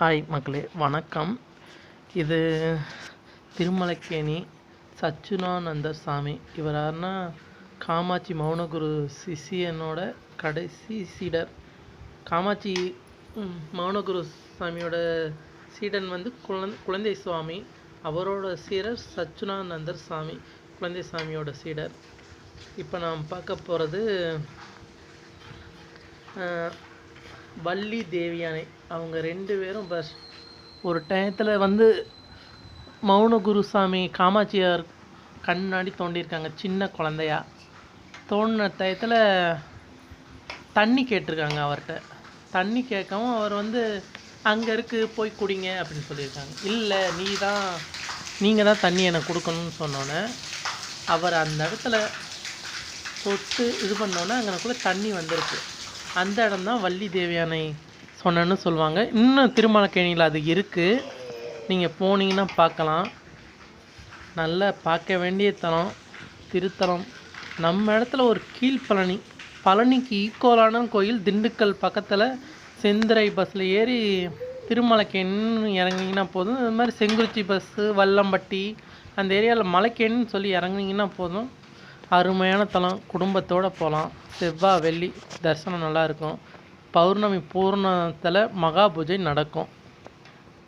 Hi மக்களே வணக்கம். இது திருமலைக்கேணி சச்சுனானந்த சாமி. இவர் யாருன்னா காமாட்சி மௌனகுரு சிஷியனோட கடைசி சீடர். காமாட்சி மௌனகுரு சாமியோட சீடன் வந்து குழந்தை குழந்தை சுவாமி. அவரோட சீடர் சச்சுனானந்தர் சாமி குழந்தை சாமியோட சீடர். இப்போ நாம் பார்க்க போகிறது வள்ளி தேவியானை. அவங்க ரெண்டு பேரும் பஸ் ஒரு டயத்தில் வந்து மௌன குருசாமி காமாட்சியார் கண்ணாடி தோண்டியிருக்காங்க சின்ன குழந்தையா. தோண்டின டயத்தில் தண்ணி கேட்டிருக்காங்க அவர்கிட்ட. தண்ணி கேட்கவும் அவர் வந்து அங்கே இருக்கு போய் குடிங்க அப்படின்னு சொல்லியிருக்காங்க. இல்லை நீ தான் நீங்கள் தான் தண்ணி எனக்கு கொடுக்கணும்னு சொன்னோன்னே அவர் அந்த இடத்துல தொட்டு இது பண்ணோன்னே அங்கனக்குள்ளே தண்ணி வந்திருக்கு. அந்த இடம் தான் வள்ளி தேவியானை சொன்னன்னு சொல்லுவாங்க. இன்னும் திருமலக்கேணியில் அது இருக்குது நீங்கள் போனீங்கன்னா பார்க்கலாம். நல்லா பார்க்க வேண்டிய தலம் திருத்தலம். நம்ம இடத்துல ஒரு கீழ்ப்பழனி பழனிக்கு ஈக்குவலான கோயில் திண்டுக்கல் பக்கத்தில் செந்திரை பஸ்ஸில் ஏறி திருமலைக்கேணின்னு இறங்குனீங்கன்னா போதும். இது மாதிரி செங்குறிச்சி பஸ்ஸு வல்லம்பட்டி அந்த ஏரியாவில் மலைக்கேணின்னு சொல்லி இறங்குனீங்கன்னா போதும். அருமையான தலம். குடும்பத்தோடு போகலாம் செவ்வாய் வெள்ளி தரிசனம் நல்லாயிருக்கும் பௌர்ணமி பூர்ணத்தில் மகா பூஜை நடக்கும்.